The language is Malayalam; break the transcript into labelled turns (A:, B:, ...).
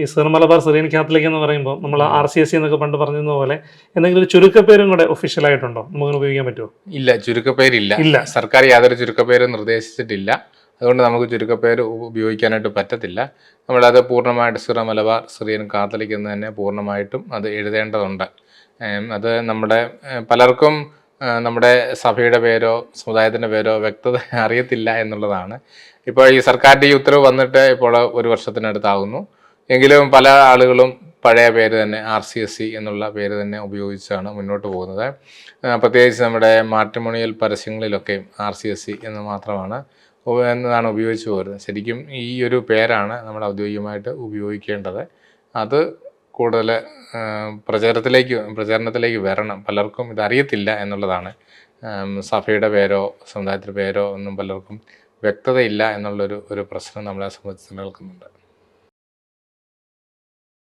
A: ഈ സിർ മലബാർ സിറിയൻ കാത്തലിക് എന്ന് പറയുമ്പോൾ നമ്മൾ ആർ സി എസ് സി എന്നൊക്കെ പണ്ട് പറഞ്ഞതുപോലെ പോലെ എന്തെങ്കിലും ഒരു ചുരുക്കപ്പേരും കൂടെ ഒഫീഷ്യൽ ആയിട്ടുണ്ടോ? നമുക്ക് ഉപയോഗിക്കാൻ പറ്റുമോ?
B: ഇല്ല ചുരുക്കപ്പേരില്ല.
A: ഇല്ല.
B: സർക്കാർ യാതൊരു ചുരുക്കപ്പേരും നിർദ്ദേശിച്ചിട്ടില്ല. അതുകൊണ്ട് നമുക്ക് ചുരുക്കപ്പേര് ഉപയോഗിക്കാനായിട്ട് പറ്റത്തില്ല. നമ്മളത് പൂർണമായിട്ട് സിറ മലബാർ സിറിയൻ കാത്തലിക് എന്ന് തന്നെ പൂർണമായിട്ടും അത് എഴുതേണ്ടതുണ്ട്. അത് നമ്മുടെ പലർക്കും നമ്മുടെ സഭയുടെ പേരോ സമുദായത്തിന്റെ പേരോ വ്യക്തത അറിയത്തില്ല എന്നുള്ളതാണ്. ഇപ്പോൾ ഈ സർക്കാരിന്റെ ഈ ഉത്തരവ് വന്നിട്ട് ഇപ്പോൾ ഒരു വർഷത്തിനടുത്താകുന്നു എങ്കിലും പല ആളുകളും പഴയ പേര് തന്നെ ആർ സി എസ് സി എന്നുള്ള പേര് തന്നെ ഉപയോഗിച്ചാണ് മുന്നോട്ട് പോകുന്നത്. പ്രത്യേകിച്ച് നമ്മുടെ മാട്രിമോണിയൽ പരസ്യങ്ങളിലൊക്കെയും ആർ സി എസ് സി എന്ന് മാത്രമാണ് എന്നതാണ് ഉപയോഗിച്ച് പോരുന്നത്. ശരിക്കും ഈ ഒരു പേരാണ് നമ്മൾ ഔദ്യോഗികമായിട്ട് ഉപയോഗിക്കേണ്ടത്. അത് കൂടുതൽ പ്രചാരത്തിലേക്ക് പ്രചാരണത്തിലേക്ക് വരണം. പലർക്കും ഇതറിയത്തില്ല എന്നുള്ളതാണ്. സഭയുടെ പേരോ സമുദായത്തിന്റെ പേരോ ഒന്നും പലർക്കും വ്യക്തതയില്ല എന്നുള്ളൊരു ഒരു പ്രശ്നം നമ്മളെ സംബന്ധിച്ച് നിലനിൽക്കുന്നുണ്ട്.